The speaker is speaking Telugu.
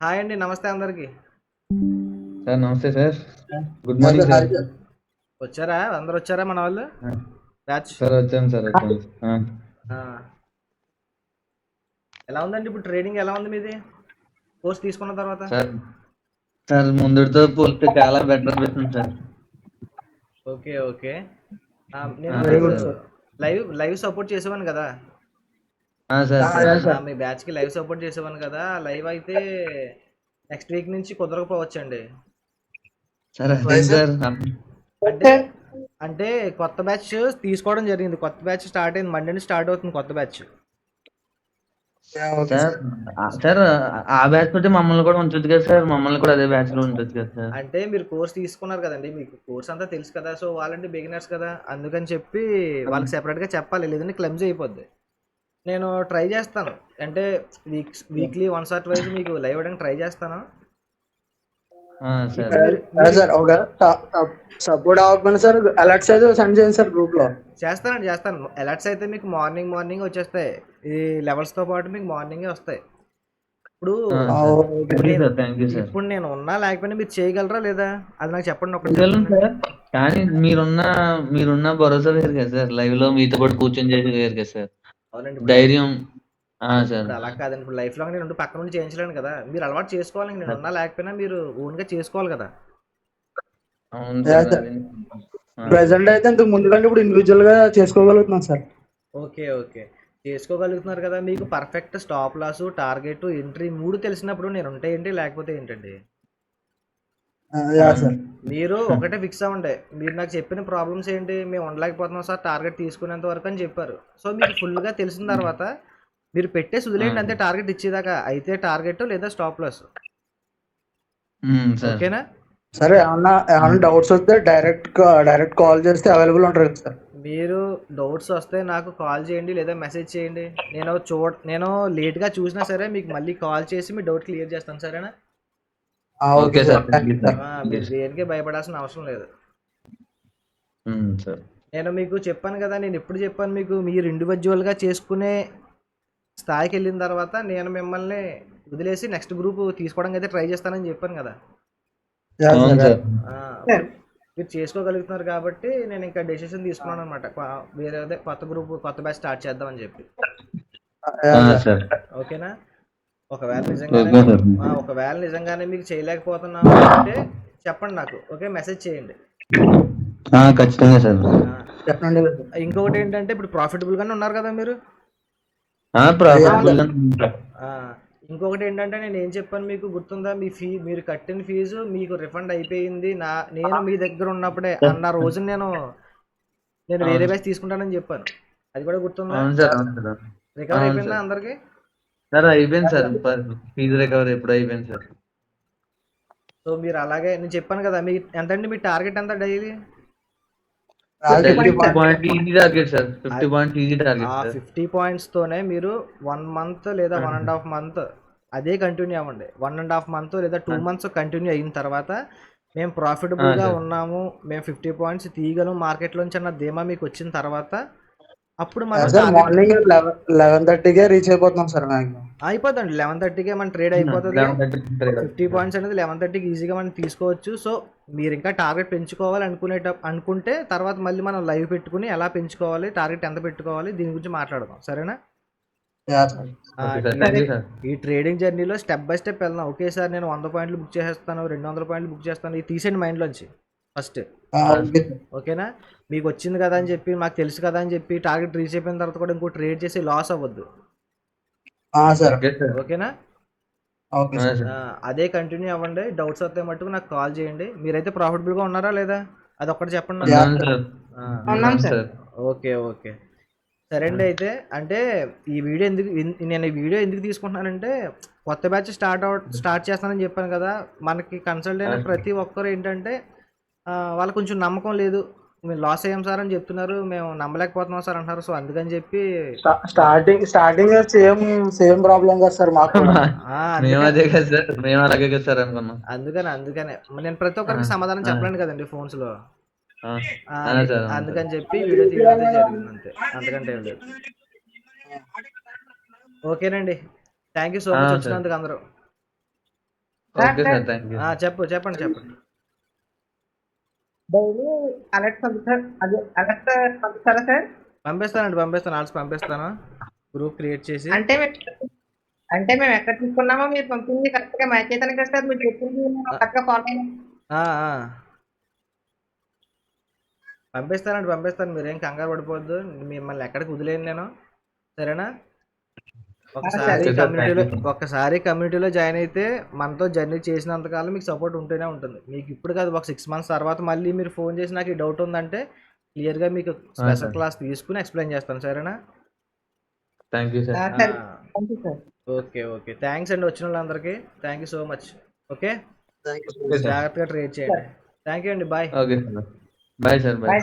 హాయ్ అండి నమస్తే అందరికి. సార్ నమస్తే సార్. గుడ్ మార్నింగ్ సార్ వచ్చారా? అందరు వచ్చారా మన వాళ్ళు? బ్యాచ్ సార్ వచ్చాను సార్. ఎలా ఉందండి ఇప్పుడు ట్రేడింగ్ ఎలా ఉంది మీది? కోర్స్ తీసుకున్న తర్వాత? సార్ సార్ ముందుతో పోలిస్తే చాలా బెటర్ అనిపిస్తుంది సార్. Okay okay. నేను. లైవ్ లైవ్ సపోర్ట్ చేసేవాను కదా. మీ బ్యాచ్కి లైవ్ సపోర్ట్ చేసేవాను కదా. లైవ్ అయితే నెక్స్ట్ వీక్ నుంచి కుదరకపోవచ్చండి సార్ సార్ అంటే అంటే కొత్త బ్యాచ్ తీసుకోవడం జరిగింది. కొత్త బ్యాచ్ స్టార్ట్ అయింది. మండే నుంచి స్టార్ట్ అవుతుంది కొత్త బ్యాచ్. సార్ ఆ, సార్ ఆ బ్యాచ్ తోటి మమ్మల్ని కూడా ఉంచొచ్చు కదా సార్. మమ్మల్ని కూడా అదే బ్యాచ్లో ఉంచొచ్చు కదా సార్. అంటే మీరు కోర్స్ తీసుకున్నారు కదండి. మీకు కోర్స్ అంతా తెలుసు కదా. సో వాళ్ళంటే బిగినర్స్ కదా. అందుకని చెప్పి వాళ్ళకి సెపరేట్గా చెప్పాలి. లేదంటే క్లమ్జ్ అయిపోద్ది. నేను ట్రై చేస్తాను. అంటే week weekly once or twice మీకు లైవ్ ఇవ్వడానికి ట్రై చేస్తాను? ఆ, సార్. ఒక సపోర్ట్ అవ్వకపోయినా సార్ అలర్ట్స్ అయితే సెండ్ చేయండి సార్ గ్రూప్లో. చేస్తానండి చేస్తాను. అలర్ట్స్ అయితే మీకు మార్నింగ్ మార్నింగ్ వచ్చేస్తాయి. ఈ levels తో పాటు మీకు మార్నింగే వస్తాయి. ఇప్పుడు ఇప్పుడు నేను ఉన్నా లేకపోయినా మీరు చేయగలరా లేదా? అది నాకు చెప్పండి ఒకటి. కానీ మీరున్న మీరున్న భరోసా వేరు కదా సార్. లైవ్లో మీతో పాటు కూర్చొని చేసి వేరు కదా సార్. అవునండి ధైర్యం. ఆ, సార్. అలా కాదండి. ఇప్పుడు లైఫ్ లాంగ్ నేను ఉండి పక్క నుండి చేయించలేను కదా. మీరు అలవాటు చేసుకోవాలి నేను ఉన్నా లేకపోయినా మీరు ఓన్గా చేసుకోవాలి కదా. ప్రెసెంట్ అయితే ఇంతకు ముందు కంటే ఇప్పుడు ఇండివిజువల్గా చేసుకోగలుగుతున్నాం సార్ ఓకే ఓకే. చేసుకోగలుగుతున్నారు కదా. మీకు perfect stop loss target entry మూడు తెలిసినప్పుడు నేను ఉంటే ఏంటి? లేకపోతే ఏంటండి? Yeah sir. మీరు ఒకటే ఫిక్స్ అవ్వండి. మీరు నాకు చెప్పిన ప్రాబ్లమ్స్ ఏంటి? మేము ఉండలేకపోతున్నాం సార్. టార్గెట్ తీసుకునేంత వరకు అని చెప్పారు. సో మీకు full గా తెలిసిన తర్వాత మీరు పెట్టే సుదిలేండి అంతే టార్గెట్ ఇచ్చేదాకా అయితే టార్గెట్ లేదా స్టాప్ లాస్ ఓకేనా సరే ఏమన్నా ఏమన్నా డౌట్స్ వస్తే డైరెక్ట్ డైరెక్ట్ కాల్ చేస్తే అవైలబుల్ ఉంటారు సార్. మీరు డౌట్స్ వస్తే నాకు కాల్ చేయండి లేదా మెసేజ్ చేయండి. నేను చూడ నేను లేట్గా చూసినా సరే మీకు మళ్ళీ కాల్ చేసి మీ డౌట్ క్లియర్ చేస్తాను. సరేనా? Okay sir. దేనికి భయపడాల్సిన అవసరం లేదు. సార్. నేను మీకు చెప్పాను కదా నేను ఎప్పుడు చెప్పాను మీకు మీరు ఇండివిజువల్గా చేసుకునే స్థాయికి వెళ్ళిన తర్వాత నేను మిమ్మల్ని వదిలేసి నెక్స్ట్ గ్రూప్ తీసుకోవడానికి అయితే ట్రై చేస్తానని చెప్పాను కదా. మీరు చేసుకోగలుగుతున్నారు కాబట్టి నేను ఇంకా డెసిషన్ తీసుకున్నాను అనమాట వేరే కొత్త గ్రూప్ కొత్త బ్యాచ్ స్టార్ట్ చేద్దామని చెప్పి. ఓకేనా? ఒకవేళ నిజంగానే ఒకవేళ నిజంగానే మీకు చేయలేకపోతున్నాము అంటే చెప్పండి నాకు ఓకే? మెసేజ్ చేయండి. ఖచ్చితంగా సార్. చెప్పండి. ఇంకొకటి ఏంటంటే ఇప్పుడు ప్రాఫిటబుల్ గానే ఉన్నారు కదా మీరు? ఇంకొకటి ఏంటంటే నేను ఏం చెప్పాను మీకు గుర్తుందా? మీ ఫీ మీరు కట్టిన ఫీజు మీకు రిఫండ్ అయిపోయింది. నా నేను మీ దగ్గర ఉన్నప్పుడే అన్న రోజు నేను నేను వేరే బ్యాచ్ తీసుకుంటానని చెప్పాను. అది కూడా గుర్తుందా? రికవర్ అయిపోయిందా. అందరికి? సార్ అయిపోయింది సార్. ఫీజు రికవరీ ఎప్పుడు అయిపోయింది సార్. సో మీరు అలాగే నేను చెప్పాను కదా మీ ఎంత అండి మీ టార్గెట్ ఎంత daily? Fifty point easy target sir. Fifty point easy target ఆ సార్. ఫిఫ్టీ పాయింట్స్తోనే మీరు వన్ మంత్ లేదా వన్ అండ్ హాఫ్ మంత్ అదే కంటిన్యూ అవ్వండి. వన్ అండ్ హాఫ్ మంత్ లేదా టూ మంత్స్ కంటిన్యూ అయిన తర్వాత మేము ప్రాఫిటబుల్గా ఆ, sir. ఉన్నాము మేము ఫిఫ్టీ పాయింట్స్ తీయగలం మార్కెట్లోంచి అన్న ధీమా మీకు వచ్చిన తర్వాత అప్పుడు మనం మార్నింగ్ లెవెన్ లెవెన్ థర్టీకే రీచ్ అయిపోతున్నాం సార్ మ్యాక్సిమం అయిపోతుంది లెవెన్ థర్టీకే మన ట్రేడ్ అయిపోతుంది. ఫిఫ్టీ పాయింట్స్ అనేది లెవెన్ థర్టీకి ఈజీగా మనం తీసుకోవచ్చు. సో మీరు ఇంకా టార్గెట్ పెంచుకోవాలి అనుకునేట అనుకుంటే తర్వాత మళ్ళీ మనం లైవ్ పెట్టుకుని ఎలా పెంచుకోవాలి టార్గెట్ ఎంత పెట్టుకోవాలి దీని గురించి మాట్లాడదాం. సరేనా? ఈ ట్రేడింగ్ జర్నీలో స్టెప్ బై స్టెప్ వెళ్దాం. ఒకేసారి నేను వంద పాయింట్లు బుక్ చేసేస్తాను రెండు వందల పాయింట్లు బుక్ చేస్తాను. ఇది తీసేయండి మైండ్లోంచి ఫస్ట్. ఓకేనా? మీకు వచ్చింది కదా అని చెప్పి మాకు తెలుసు కదా అని చెప్పి టార్గెట్ రీచ్ అయిపోయిన తర్వాత కూడా ఇంకో ట్రేడ్ చేసి లాస్ అవ్వద్దు. ఓకేనా? అదే కంటిన్యూ అవ్వండి. డౌట్స్ వస్తే మట్టుకు నాకు కాల్ చేయండి. మీరైతే ప్రాఫిటబుల్గా ఉన్నారా లేదా? అది ఒక్కటి చెప్పండి ఓకే ఓకే. సరే అండి అయితే అంటే ఈ వీడియో ఎందుకు నేను ఈ వీడియో ఎందుకు తీసుకుంటున్నానంటే కొత్త బ్యాచ్ స్టార్ట్ అవుట్ స్టార్ట్ చేస్తానని చెప్పాను కదా. మనకి కన్సల్ట్ అయిన ప్రతి ఒక్కరు ఏంటంటే ఆ, వాళ్ళకి కొంచెం నమ్మకం లేదు. మేము లాస్ అయ్యాం సార్ అని చెప్తున్నారు. మేము నమ్మలేకపోతున్నాం సార్ అంటున్నారు. సో అందుకని చెప్పి స్టా- starting starting same same problem కదా సార్ మాకు మేము అదే కదా సార్. మేము అలాగే కదా సార్ అనుకున్నాం. అందుకని అందుకనే. నేను ప్రతి ఒక్కరికి సమాధానం. చెప్పలేను కదండి phones లో అందుకని చెప్పి వీడియో తీయడం జరిగింది అంతే. ఏం లేదు. ఓకేనండి. Thank you so much. వచ్చినందుకు అందరూ. ఓకే సార్ థ్యాంక్ యూ ఆ, చెప్పు చెప్పండి చెప్పండి. డైలీ అలర్ట్ పంపిస్తారు అదే అలర్ట్ పంపిస్తారా సార్? పంపిస్తానండి పంపిస్తాను. ఆల్స్ పంపిస్తాను. గ్రూప్ క్రియేట్ చేసి. అంటే అంటే మేము ఎక్కడ తీసుకున్నామో మీరు పంపింది కరెక్ట్గా మ్యాచ్ అవుతాను కదా సార్. మీరు చెప్పింది కరెక్ట్గా ఫాలో. పంపిస్తానండి పంపిస్తాను. మీరేం కంగారు పడిపోవద్దు. మిమ్మల్ని ఎక్కడికి వదిలేను నేను. సరేనా? ఒకసారి సరే సార్, కమ్యూనిటీలో థాంక్యూ. ఒక్కసారి కమ్యూనిటీలో జాయిన్ అయితే మనతో జర్నీ చేసినంత కాలం మీకు సపోర్ట్ ఉంటూనే ఉంటుంది. మీకు ఇప్పుడు కాదు ఒక సిక్స్ మంత్స్ తర్వాత మళ్ళీ మీరు ఫోన్ చేసి నాకు ఈ డౌట్ ఉందంటే క్లియర్గా మీకు స్పెషల్. క్లాస్ తీసుకుని ఎక్స్ప్లెయిన్ చేస్తాను సరేనా? Thank you sir. Okay okay. Thanks అండి వచ్చిన వాళ్ళందరికీ. Thank you so much okay? జాగ్రత్తగా ట్రేడ్ చేయండి. థ్యాంక్ యూ అండి. Bye bye sir bye.